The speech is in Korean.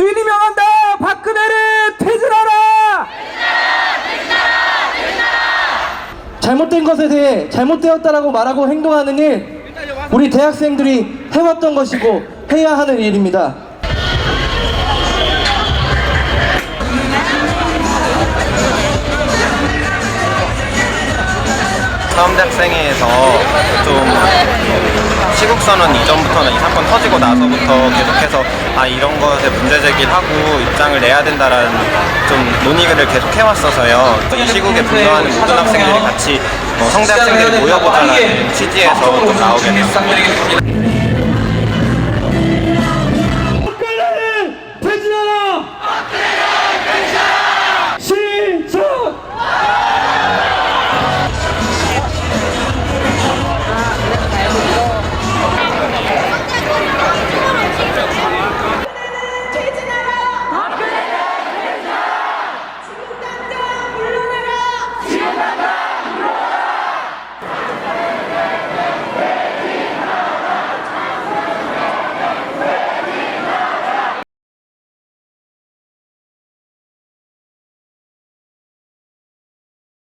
주인이 명한다 박근혜를 퇴진하라 잘못된 것에 대해 잘못되었다라고 말하고 행동하는 일 우리 대학생들이 해왔던 것이고 해야 하는 일입니다. 사암대학생회에서 좀 선언 이전부터는 이 사건 터지고 나서부터 계속해서 아 이런 것에 문제 제기를 하고 입장을 내야 된다라는 좀 논의를 계속 해왔어서요. 이 시국에 분노하는 모든 학생들이 같이 어, 성대 학생들이 모여보자라는 취지에서 좀 나오게 됐습니다.